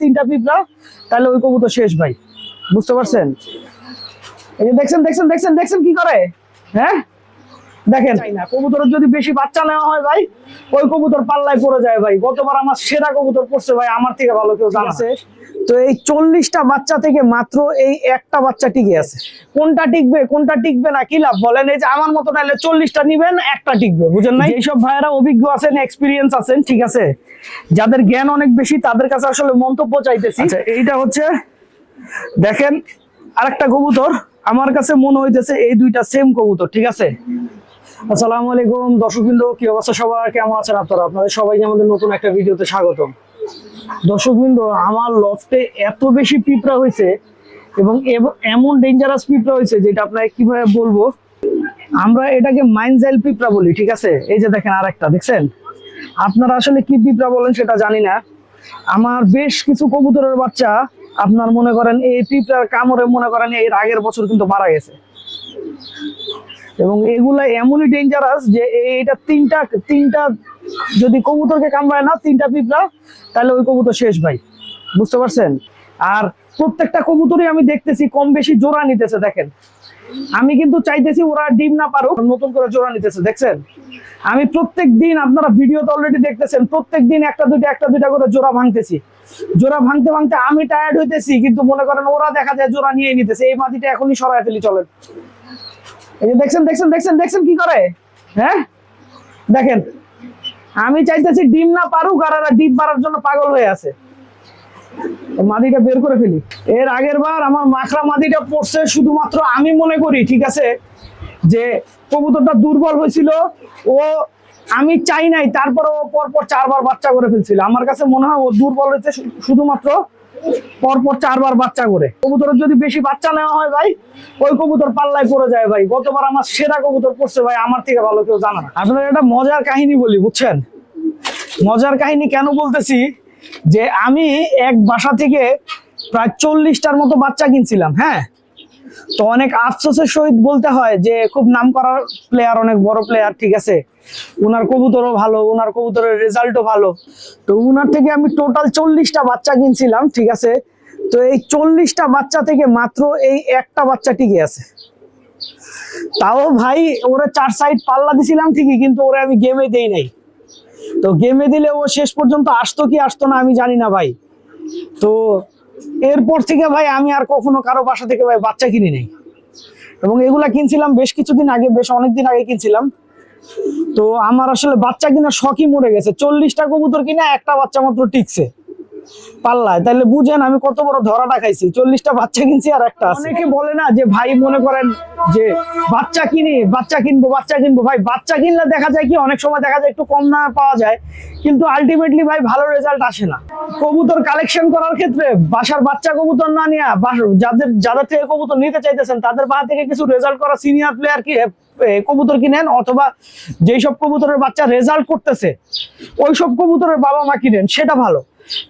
তিনটা পিপড়া, তাহলে ওই কবুতর শেষ ভাই। বুঝতে পারছেন? এই যে দেখছেন দেখছেন দেখছেন দেখছেন কি করে? হ্যাঁ? দেখেন কবুতরের যদি বেশি বাচ্চা নেওয়া হয় ভাই ওই কবুতর পাল্লায় পড়ে যায় ভাই। গতবার আমার সেরা কবুতর পড়ছে ভাই আমার থেকে ভালো কেউ জানাছে তো এই চল্লিশটা বাচ্চা থেকে মাত্র এই একটা বাচ্চা টিকে আছে। কোনটা টিকবে কোনটা টিকবে না কি লাভ? বলেন এই যে আমার মতো নাহলে চল্লিশটা নিবেন একটা টিকবে বুঝেন না এইসব ভাইয়েরা অভিজ্ঞ আছেন এক্সপিরিয়েন্স আছেন ঠিক আছে? যাদের জ্ঞান অনেক বেশি তাদের কাছে আসলে মন্তব্য চাইতেছি। আচ্ছা, এইটা হচ্ছে দেখেন আরেকটা কবুতর আমার কাছে মনে হইতেছে এই দুইটা সেম কবুতর ঠিক আছে? আসসালামু আলাইকুম। দর্শকবৃন্দ, কি অবস্থা সবার? কেমন আছেন আপনারা? আপনাদের সবাইকে আমাদের নতুন একটা ভিডিওতে স্বাগতম। দর্শকবৃন্দ, আমার লফটে এত বেশি পিঁপড়া হয়েছে এবং এমন ডেঞ্জারাস পিঁপড়া হয়েছে যেটা আপনাকে কীভাবে বলব? আমরা এটাকে মাইনজাইল পিঁপড়া বলি, ঠিক আছে? এই যে দেখেন আর একটা দেখছেন? আপনারা আসলে কি পিঁপড়া বলেন সেটা জানি না। আমার বেশ কিছু কবুতরের বাচ্চা, আপনার মনে করেন এই পিঁপড়ার কামড়ে মনে করেন এর আগের বছর কিন্তু মারা গেছে। এবং এগুলা এমনই ডেঞ্জারাস যে এইটা তিনটা তিনটা যদি কবুতরকে কামড়ায় না, তিনটা পিঁপড়া, তাহলে ওই কবুতর শেষ ভাই। বুঝতে পারছেন? আর প্রত্যেকটা কবুতরই আমি দেখতেছি, কম বেশি জোড়া নিতেছে, দেখেন। আমি কিন্তু চাইতেছি ওরা ডিম না পারুক, নতুন করে জোড়া নিতেছে, দেখছেন? আমি প্রত্যেক দিন আপনারা ভিডিওতে অলরেডি দেখতেছেন প্রত্যেক দিন একটা দুইটা একটা দুইটা করে জোড়া ভাঙতেছি। জোড়া ভাঙতে ভাঙতে আমি টায়ার্ড হইতেছি, কিন্তু মনে করেন ওরা দেখা যায় জোড়া নিয়ে নিতেছে, এই মাটিটা এখনই সরাই ফেলি, চলেন। এই যে দেখছেন দেখছেন দেখছেন দেখছেন কি করে? হ্যাঁ? দেখেন, আমি চাইতেছি ডিম না পারুক আর ডিম পারার জন্য পাগল হয়ে আছে। তো মাদিটা বের করে ফেলি। এর আগের বার আমার মাখরা মাদিটা পড়ছে শুধুমাত্র আমি মনে করি, ঠিক আছে? যে কবুতরটা দুর্বল হয়েছিল, ও আমি চাই নাই তারপরে ও পরপর চারবার বাচ্চা করে ফেলছিল। আমার কাছে মনে হয় ও দুর্বল হয়েছে শুধুমাত্র পরপর চারবার বাচ্চা করে। কবুতরের যদি বেশি বাচ্চা নেওয়া হয় ভাই, ওই কবুতর পাল্লায় পড়ে যায় ভাই। গতবার আমার সেরা কবুতর পড়ছে ভাই, আমার থেকে ভালো কেউ জানা না। একটা মজার কাহিনী বলি, বুঝছেন? মজার কাহিনী কেন বলতেছি? যে আমি এক বাসা থেকে প্রায় চল্লিশটার মতো বাচ্চা কিনছিলাম হ্যাঁ? তো অনেক আফসোসের সহিত বলতে হয় যে খুব নাম করার প্লেয়ার অনেক বড় প্লেয়ার ঠিক আছে? উনার কবুতরও ভালো, উনার কবুতরের রেজাল্টও ভালো। তো উনার থেকে আমি টোটাল চল্লিশটা বাচ্চা কিনছিলাম, ঠিক আছে? তো এই চল্লিশটা বাচ্চা থেকে মাত্র এই একটা বাচ্চা টিকে আছে। তাও ভাই, ওরা চার সাইড পাল্লা দিছিলাম ঠিকই, কিন্তু ওরা আমি গেমে দেই নাই। তো গেমে দিলে ও শেষ পর্যন্ত আসতো কি আসতো না আমি জানি না ভাই। তো এরপর থেকে ভাই আমি আর কখনো কারও বাসা থেকে ভাই বাচ্চা কিনি নাই। এবং এগুলা কিনছিলাম বেশ কিছুদিন আগে, বেশ অনেকদিন আগে কিনছিলাম। তো আমার আসলে বাচ্চা কিনা শখই মরে গেছে। চল্লিশটা কবুতর কিনা একটা বাচ্চা মাত্র টিকছে। পাল্লায়। তাহলে বুঝেন আমি কত বড় ধরাটা খাইছি। চল্লিশটা বাচ্চা কিনছি আর একটা অনেকে বলে না যে ভাই মনে করেন যে বাচ্চা কিনি, বাচ্চা কিনবো বাচ্চা কিনবো। ভাই, বাচ্চা কিনলে দেখা যায় কি, অনেক সময় দেখা যায় একটু কম দামে পাওয়া যায়, কিন্তু আলটিমেটলি ভাই ভালো রেজাল্ট আসে না। কবুতর কালেকশন করার ক্ষেত্রে বাসার বাচ্চা কবুতর না নিয়ে বাস- যাদের যাদের থেকে কবুতর নিতে চাইতেছেন, তাদের পা থেকে কিছু রেজাল্ট করা সিনিয়র প্লেয়ার কি কবুতর কিনেন? অথবা যেই সব কবুতরের বাচ্চা রেজাল্ট করতেছে ওই সব কবুতরের বাবা মা কিনেন, সেটা ভালো।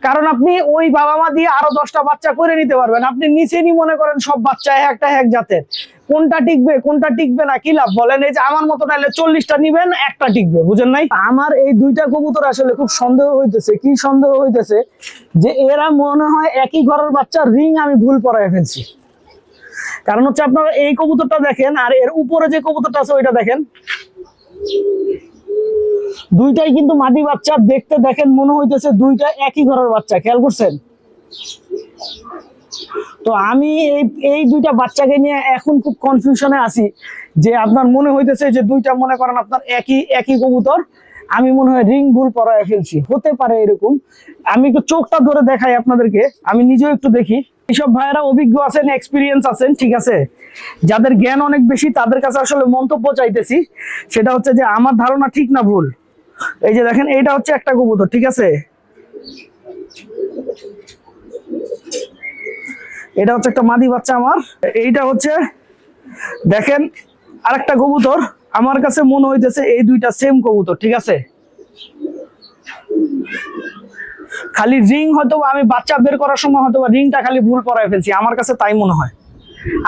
কারণ আপনি ওই বাবা মা দিয়ে আরও দশটা বাচ্চা করে নিতে পারবেন। আপনি নিচেনি মনে করেন সব বাচ্চা একটা এক জাতের। কোনটা টিকবে কোনটা টিকবে না, কি লাভ বলেন? এই যে আমার মতো নাহলে চল্লিশটা নিবেন, একটা টিকবে, বুঝেন নাই? আমার এই দুইটা কবুতর আসলে খুব সন্দেহ হইতেছে। কি সন্দেহ হইতেছে? যে এরা মনে হয় একই ঘরের বাচ্চা রিং আমি ভুল পরায় ফেলছি। কারণ হচ্ছে আপনারা এই কবুতরটা দেখেন, আর এর উপরে যে কবুতরটা আছে ওইটা দেখেন। দুইটাই কিন্তু মাদি বাচ্চা, দেখতে দেখেন মনে হইতেছে দুইটা একই ঘরের বাচ্চা, খেয়াল করছেন? তো আমি এই এই দুইটা বাচ্চাকে নিয়ে এখন খুব কনফিউশনে আছি যে আপনার মনে হইতেছে যে দুইটা মনে করেন আপনার একই একই কবুতর আমি মনে হয় রিং ভুল পরায় ফেলছি। হতে পারে এরকম। আমি একটু চোখটা ধরে দেখাই আপনাদেরকে। আমি নিজেও একটু দেখি। এইসব ভাইয়েরা অভিজ্ঞ আছেন এক্সপিরিয়েন্স আছেন, ঠিক আছে? যাদের জ্ঞান অনেক বেশি, তাদের কাছে আসলে মন্তব্য চাইতেছি। সেটা হচ্ছে যে, আমার ধারণা ঠিক না ভুল? এই যে দেখেন, এইটা হচ্ছে একটা কবুতর, ঠিক আছে? এটা হচ্ছে একটা মাদি বাচ্চা আমার। এইটা হচ্ছে, দেখেন, আরেকটা কবুতর। আমার কাছে মনে হইতেছে এই দুইটা সেম কবুতর, ঠিক আছে? খালি রিং হয়তো আমি বাচ্চা বের করার সময় হয়তো রিংটা খালি ভুল পরায় ফেলছি, আমার কাছে তাই মনে হয়।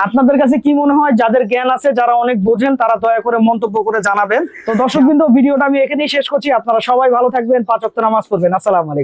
আপনাদের কাছে কি মনে হয়? যাদের জ্ঞান আছে, যারা অনেক বোঝেন, তারা দয়া করে মন্তব্য করে জানাবেন। তো দর্শক বিন্দু ভিডিওটা আমি এখানেই শেষ করছি। আপনারা সবাই ভালো থাকবেন, পাঁচ নামাজ পড়বেন। আসসালামু আলাইকুম।